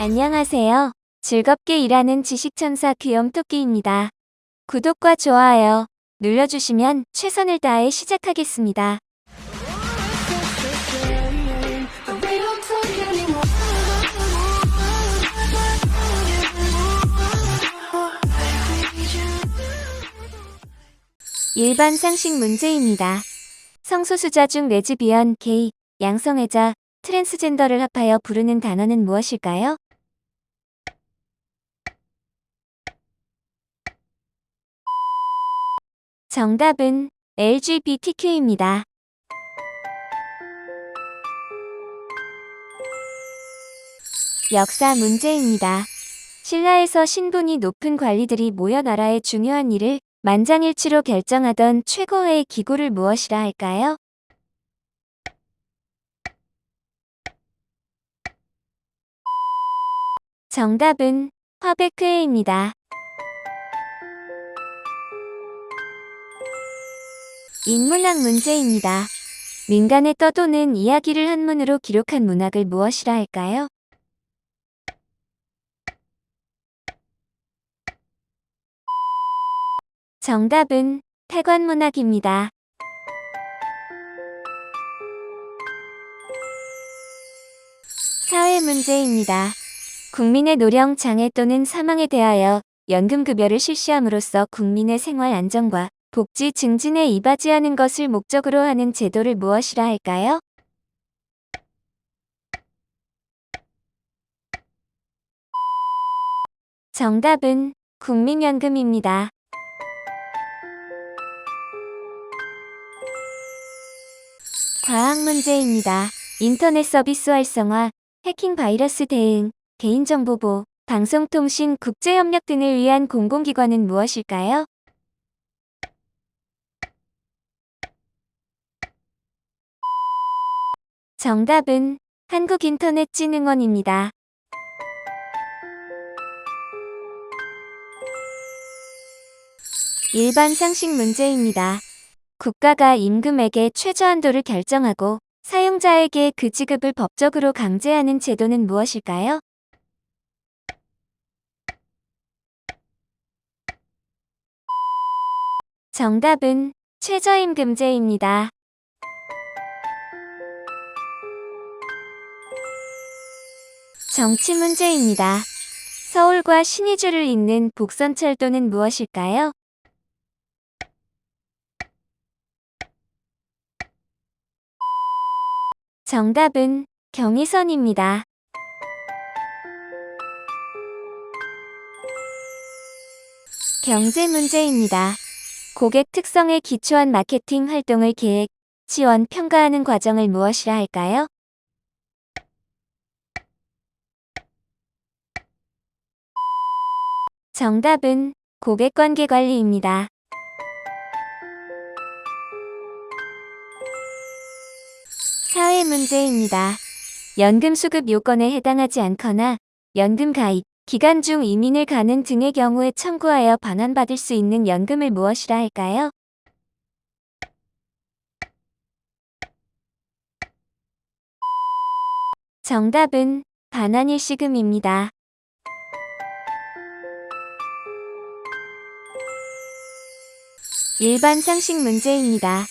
안녕하세요. 즐겁게 일하는 지식천사 귀염토끼입니다. 구독과 좋아요 눌러주시면 최선을 다해 시작하겠습니다. 일반 상식 문제입니다. 성소수자 중 레즈비언, 게이, 양성애자, 트랜스젠더를 합하여 부르는 단어는 무엇일까요? 정답은 LGBTQ입니다. 역사 문제입니다. 신라에서 신분이 높은 관리들이 모여 나라의 중요한 일을 만장일치로 결정하던 최고의 기구를 무엇이라 할까요? 정답은 화백회의입니다. 인문학 문제입니다. 민간에 떠도는 이야기를 한문으로 기록한 문학을 무엇이라 할까요? 정답은 태관문학입니다. 사회 문제입니다. 국민의 노령, 장애 또는 사망에 대하여 연금급여를 실시함으로써 국민의 생활 안정과 복지 증진에 이바지하는 것을 목적으로 하는 제도를 무엇이라 할까요? 정답은 국민연금입니다. 과학 문제입니다. 인터넷 서비스 활성화, 해킹 바이러스 대응, 개인정보보, 방송통신, 국제협력 등을 위한 공공기관은 무엇일까요? 정답은 한국인터넷진흥원입니다. 일반 상식 문제입니다. 국가가 임금액의 최저한도를 결정하고 사용자에게 그 지급을 법적으로 강제하는 제도는 무엇일까요? 정답은 최저임금제입니다. 정치 문제입니다. 서울과 신의주를 잇는 북선철도는 무엇일까요? 정답은 경의선입니다. 경제 문제입니다. 고객 특성에 기초한 마케팅 활동을 계획, 지원, 평가하는 과정을 무엇이라 할까요? 정답은 고객관계 관리입니다. 사회 문제입니다. 연금 수급 요건에 해당하지 않거나 연금 가입 기간 중 이민을 가는 등의 경우에 청구하여 반환받을 수 있는 연금을 무엇이라 할까요? 정답은 반환일시금입니다. 일반 상식 문제입니다.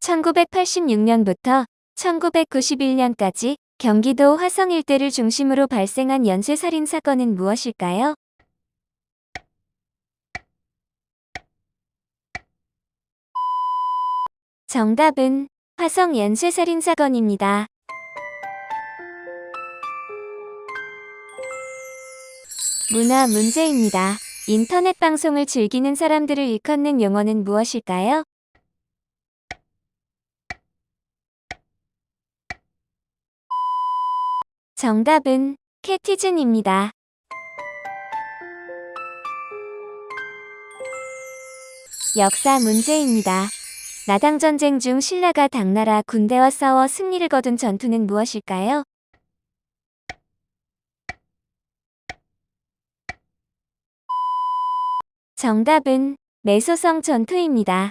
1986년부터 1991년까지 경기도 화성 일대를 중심으로 발생한 연쇄살인 사건은 무엇일까요? 정답은 화성 연쇄살인 사건입니다. 문화 문제입니다. 인터넷 방송을 즐기는 사람들을 일컫는 용어는 무엇일까요? 정답은 캐티즌입니다. 역사 문제입니다. 나당 전쟁 중 신라가 당나라 군대와 싸워 승리를 거둔 전투는 무엇일까요? 정답은 매소성 전투입니다.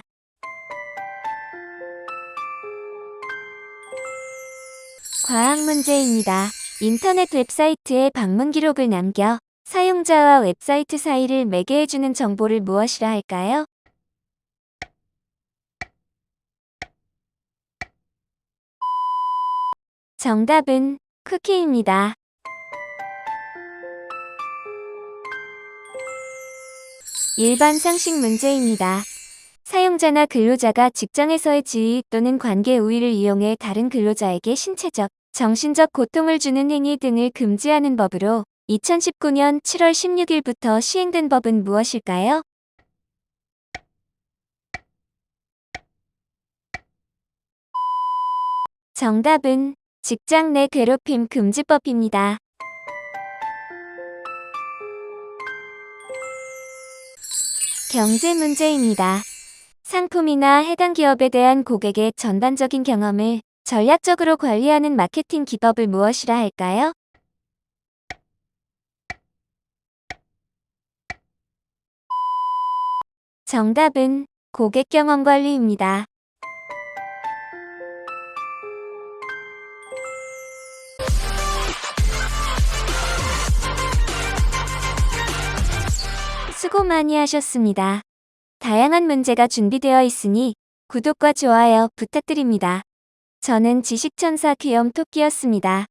과학 문제입니다. 인터넷 웹사이트에 방문 기록을 남겨 사용자와 웹사이트 사이를 매개해주는 정보를 무엇이라 할까요? 정답은 쿠키입니다. 일반 상식 문제입니다. 사용자나 근로자가 직장에서의 지위 또는 관계 우위를 이용해 다른 근로자에게 신체적, 정신적 고통을 주는 행위 등을 금지하는 법으로 2019년 7월 16일부터 시행된 법은 무엇일까요? 정답은 직장 내 괴롭힘 금지법입니다. 경제 문제입니다. 상품이나 해당 기업에 대한 고객의 전반적인 경험을 전략적으로 관리하는 마케팅 기법을 무엇이라 할까요? 정답은 고객 경험 관리입니다. 수고 많이 하셨습니다. 다양한 문제가 준비되어 있으니 구독과 좋아요 부탁드립니다. 저는 지식천사 귀염토끼였습니다.